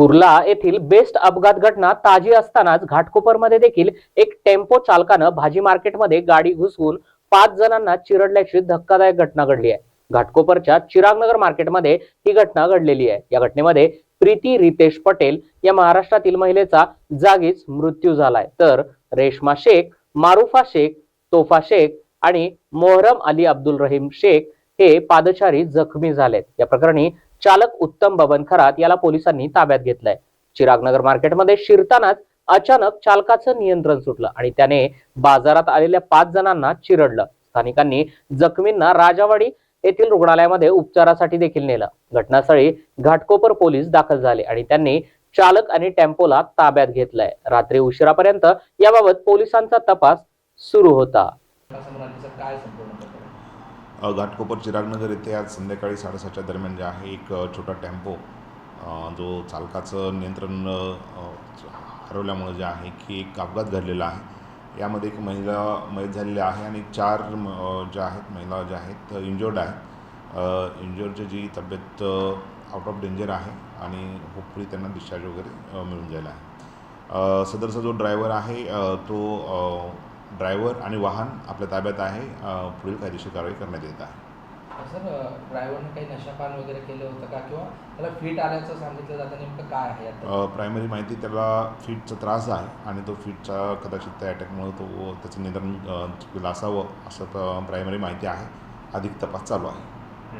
कुर्ला येथील बेस्ट अपघात घटना ताजी असतानाच घाटकोपरमध्ये देखील एक टेम्पो चालकानं भाजी मार्केटमध्ये गाडी घुसवून पाच जणांना चिरडल्याची धक्कादायक घटना घडली आहे. घाटकोपरच्या चिरागनगर मार्केटमध्ये ही घटना घडलेली आहे. या घटनेमध्ये प्रीती रितेश पटेल या महाराष्ट्रातील महिलेचा जागीच मृत्यू झालाय. तर रेश्मा शेख मारुफा शेख तोफा शेख आणि मोहरम अली अब्दुल रहीम शेख हे पादचारी जखमी झालेत. या प्रकरणी चालक उत्तम बबन खरात याला पोलिसांनी ताब्यात घेतलंय. चिरागनगर मार्केटमध्ये शिरतानाच अचानक चालकाचं नियंत्रण सुटलं आणि त्याने बाजारात आलेल्या पाच जणांना चिरडलं. स्थानिकांनी जखमींना राजावाडी येथील रुग्णालयामध्ये उपचारासाठी देखील नेलं. घटनास्थळी घाटकोपर पोलीस दाखल झाले आणि त्यांनी चालक आणि टेम्पोला ताब्यात घेतलंय. रात्री उशिरापर्यंत याबाबत पोलिसांचा तपास सुरू होता. घाटकोपर चिरागनगर येथे आज संध्याकाळी साडेसातच्या दरम्यान जे आहे एक छोटा टेम्पो जो चालकाचं नियंत्रण हरवल्यामुळे जे आहे की एक अपघात घडलेला आहे. यामध्ये एक महिला मयत झालेली आहे आणि चार म- ज्या आहेत महिला ज्या आहेत इंजर्ड आहेत. इंजर्डची जी तब्येत आउट ऑफ डेंजर आहे आणि होपफुली त्यांना डिस्चार्ज वगैरे मिळून जायला आहे. सदरचा जो ड्रायव्हर आहे तो ड्रायव्हर आणि वाहन आपल्या ताब्यात आहे पुढील कायदेशीर कारवाई करण्यात येत आहे. सर ड्रायव्हरने काही नशापान वगैरे केलं होतं का? किंवा त्याला फिट आल्याचं सांगितलं जातं नेमकं काय आहे प्रायमरी माहिती त्याला फिटचा त्रास आहे आणि तो फिटचा कदाचित त्या अटॅकमुळे तो त्याचं निदान अ, चुकलेलं असावं असं प्रायमरी माहिती आहे. अधिक तपास चालू आहे.